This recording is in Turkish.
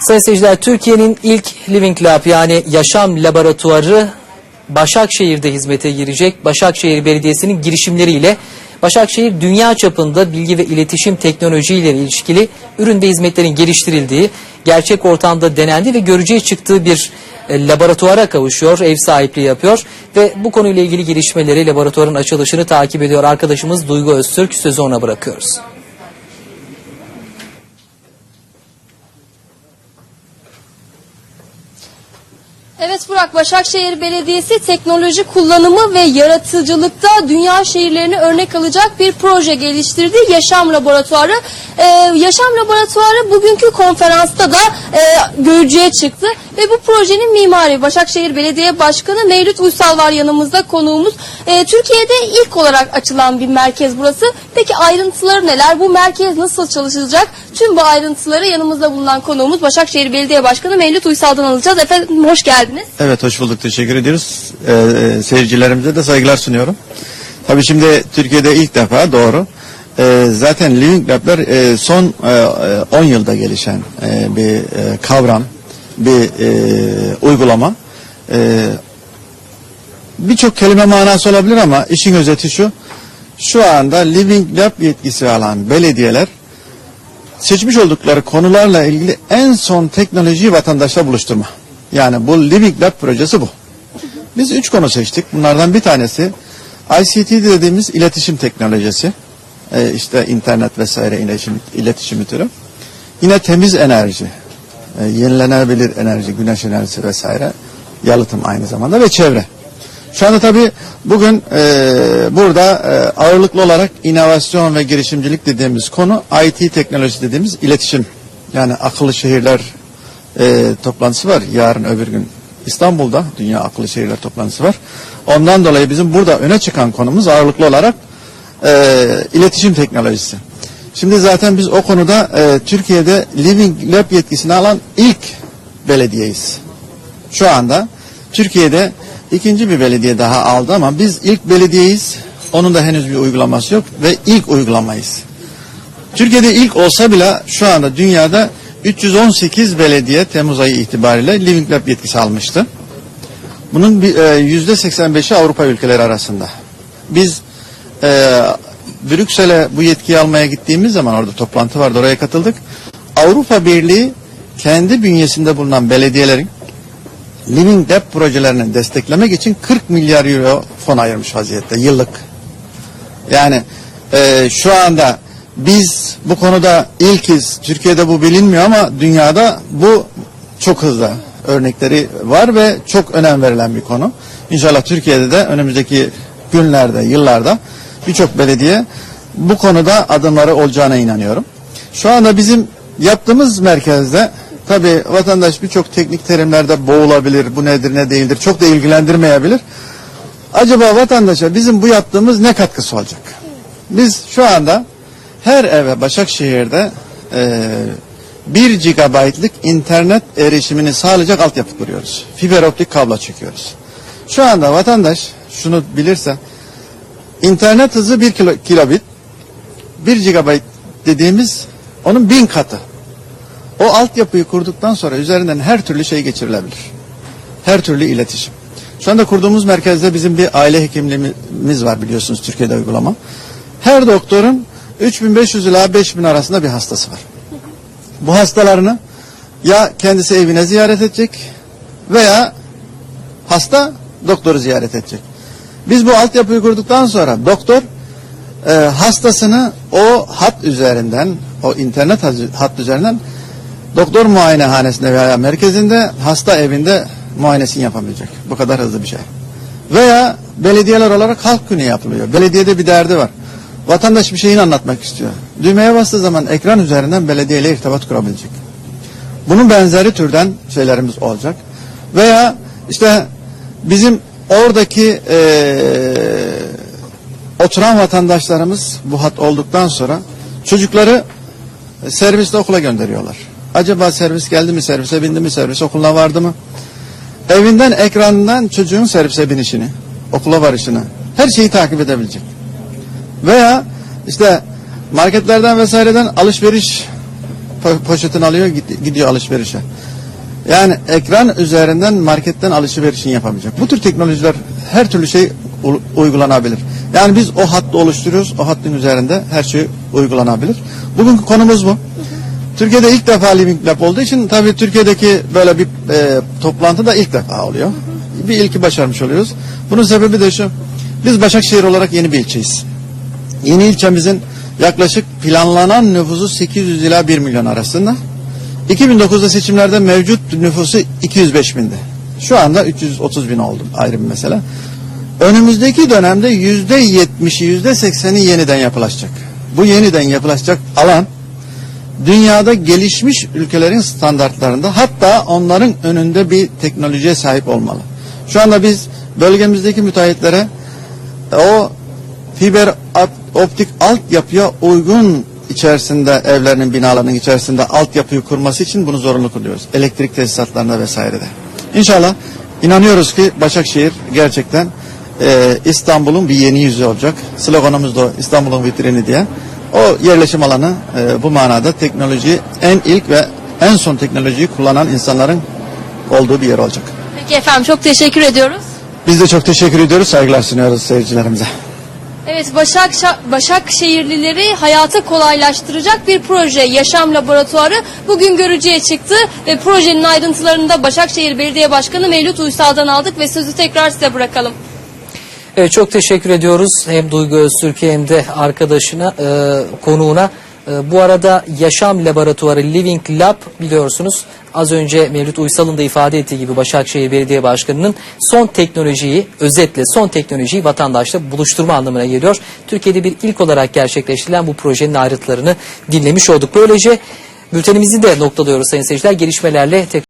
Sayın seyirciler Türkiye'nin ilk Living Lab yani yaşam laboratuvarı Başakşehir'de hizmete girecek. Başakşehir Belediyesi'nin girişimleriyle Başakşehir dünya çapında bilgi ve iletişim teknolojiyle ilişkili ürün ve hizmetlerin geliştirildiği, gerçek ortamda denendiği ve görücüye çıktığı bir e, laboratuvara kavuşuyor, ev sahipliği yapıyor ve bu konuyla ilgili gelişmeleri, laboratuvarın açılışını takip ediyor arkadaşımız Duygu Öztürk. Sözü ona bırakıyoruz. Evet Burak, Başakşehir Belediyesi teknoloji kullanımı ve yaratıcılıkta dünya şehirlerini örnek alacak bir proje geliştirdi. Yaşam Laboratuvarı. Ee, Yaşam Laboratuvarı bugünkü konferansta da e, görücüye çıktı. Ve bu projenin mimarı Başakşehir Belediye Başkanı Mevlüt Uysal var yanımızda konuğumuz. Ee, Türkiye'de ilk olarak açılan bir merkez burası. Peki ayrıntıları neler? Bu merkez nasıl çalışacak? Tüm bu ayrıntıları yanımızda bulunan konuğumuz Başakşehir Belediye Başkanı Mevlüt Uysal'dan alacağız. Efendim hoş geldiniz. Evet hoş bulduk teşekkür ediyoruz. Ee, seyircilerimize de saygılar sunuyorum. Tabii şimdi Türkiye'de ilk defa doğru. Ee, zaten Living Lab'ler e, son e, 10 yılda gelişen e, bir e, kavram, bir e, uygulama. E, Birçok kelime manası olabilir ama işin özeti şu. Şu anda Living Lab yetkisi alan belediyeler seçmiş oldukları konularla ilgili en son teknolojiyi vatandaşla buluşturma. Yani bu Living Lab projesi bu. Biz üç konu seçtik. Bunlardan bir tanesi ICT dediğimiz iletişim teknolojisi. Ee, işte internet vesaire iletişim, iletişim türü. Yine temiz enerji, e, yenilenebilir enerji, güneş enerjisi vesaire. Yalıtım aynı zamanda ve çevre. Şu anda tabii bugün e, burada e, ağırlıklı olarak inovasyon ve girişimcilik dediğimiz konu IT teknoloji dediğimiz iletişim. Yani akıllı şehirler e, toplantısı var yarın öbür gün İstanbul'da Dünya Akıllı Şehirler toplantısı var. Ondan dolayı bizim burada öne çıkan konumuz ağırlıklı olarak e, iletişim teknolojisi. Şimdi zaten biz o konuda e, Türkiye'de Living Lab yetkisini alan ilk belediyeyiz. Şu anda Türkiye'de ikinci bir belediye daha aldı ama biz ilk belediyeyiz. Onun da henüz bir uygulaması yok ve ilk uygulamayız. Türkiye'de ilk olsa bile şu anda dünyada 318 belediye Temmuz ayı itibariyle Living Lab yetkisi almıştı. Bunun bir, e, yüzde 85'i Avrupa ülkeleri arasında. Biz e, Brüksel'e bu yetkiyi almaya gittiğimiz zaman orada toplantı vardı oraya katıldık. Avrupa Birliği kendi bünyesinde bulunan belediyelerin Living Lab projelerini desteklemek için 40 milyar euro fon ayırmış vaziyette yıllık. Yani e, şu anda biz bu konuda ilkiz. Türkiye'de bu bilinmiyor ama dünyada bu çok hızlı örnekleri var ve çok önem verilen bir konu. İnşallah Türkiye'de de önümüzdeki günlerde, yıllarda birçok belediye bu konuda adımları olacağına inanıyorum. Şu anda bizim yaptığımız merkezde tabi vatandaş birçok teknik terimlerde boğulabilir, bu nedir ne değildir, çok da ilgilendirmeyebilir. Acaba vatandaşa bizim bu yaptığımız ne katkısı olacak? Biz şu anda her eve Başakşehir'de e, 1 GB'lık internet erişimini sağlayacak altyapı kuruyoruz. Fiber optik kablo çekiyoruz. Şu anda vatandaş şunu bilirse internet hızı 1 kilo, kilobit 1 GB dediğimiz onun bin katı. O altyapıyı kurduktan sonra üzerinden her türlü şey geçirilebilir. Her türlü iletişim. Şu anda kurduğumuz merkezde bizim bir aile hekimliğimiz var biliyorsunuz Türkiye'de uygulama. Her doktorun 3500 ila 5000 arasında bir hastası var. Bu hastalarını ya kendisi evine ziyaret edecek veya hasta doktoru ziyaret edecek. Biz bu altyapıyı kurduktan sonra doktor e, hastasını o hat üzerinden, o internet hat üzerinden doktor muayenehanesinde veya merkezinde hasta evinde muayenesini yapabilecek. Bu kadar hızlı bir şey. Veya belediyeler olarak halk günü yapılıyor. Belediyede bir derdi var. Vatandaş bir şeyini anlatmak istiyor. Düğmeye bastığı zaman ekran üzerinden belediyeyle irtibat kurabilecek. Bunun benzeri türden şeylerimiz olacak. Veya işte bizim oradaki ee, oturan vatandaşlarımız bu hat olduktan sonra çocukları serviste okula gönderiyorlar. Acaba servis geldi mi servise bindi mi servis okuluna vardı mı? Evinden ekranından çocuğun servise binişini, okula varışını her şeyi takip edebilecek. Veya işte marketlerden vesaireden alışveriş po- poşetini alıyor gid- gidiyor alışverişe. Yani ekran üzerinden marketten alışverişini yapamayacak. Bu tür teknolojiler her türlü şey uygulanabilir. Yani biz o hattı oluşturuyoruz. O hattın üzerinde her şey uygulanabilir. Bugünkü konumuz bu. Türkiye'de ilk defa Living Lab olduğu için tabii Türkiye'deki böyle bir e, toplantı da ilk defa oluyor. Bir ilki başarmış oluyoruz. Bunun sebebi de şu. Biz Başakşehir olarak yeni bir ilçeyiz. Yeni ilçemizin yaklaşık planlanan nüfusu 800 ila 1 milyon arasında. 2009'da seçimlerde mevcut nüfusu 205 bindi. Şu anda 330 bin oldu ayrı bir mesele. Önümüzdeki dönemde yüzde 70'i yüzde 80'i yeniden yapılaşacak. Bu yeniden yapılaşacak alan dünyada gelişmiş ülkelerin standartlarında hatta onların önünde bir teknolojiye sahip olmalı. Şu anda biz bölgemizdeki müteahhitlere e, o fiber op- optik altyapıya uygun içerisinde evlerinin binalarının içerisinde altyapıyı kurması için bunu zorunlu kılıyoruz. Elektrik tesisatlarında vesairede. İnşallah inanıyoruz ki Başakşehir gerçekten e, İstanbul'un bir yeni yüzü olacak. Sloganımız da İstanbul'un vitrini diye. O yerleşim alanı e, bu manada teknolojiyi en ilk ve en son teknolojiyi kullanan insanların olduğu bir yer olacak. Peki efendim çok teşekkür ediyoruz. Biz de çok teşekkür ediyoruz. Saygılar sunuyoruz seyircilerimize. Evet Başak Başakşehirlileri hayatı kolaylaştıracak bir proje Yaşam Laboratuvarı bugün görücüye çıktı ve projenin ayrıntılarını da Başakşehir Belediye Başkanı Mevlüt Uysal'dan aldık ve sözü tekrar size bırakalım. Evet çok teşekkür ediyoruz hem Duygu Öztürk'e hem de arkadaşına, e, konuğuna. E, bu arada Yaşam Laboratuvarı Living Lab biliyorsunuz az önce Mevlüt Uysal'ın da ifade ettiği gibi Başakşehir Belediye Başkanı'nın son teknolojiyi özetle son teknolojiyi vatandaşla buluşturma anlamına geliyor. Türkiye'de bir ilk olarak gerçekleştirilen bu projenin ayrıntılarını dinlemiş olduk. Böylece bültenimizi de noktalıyoruz sayın seyirciler. Gelişmelerle tekrar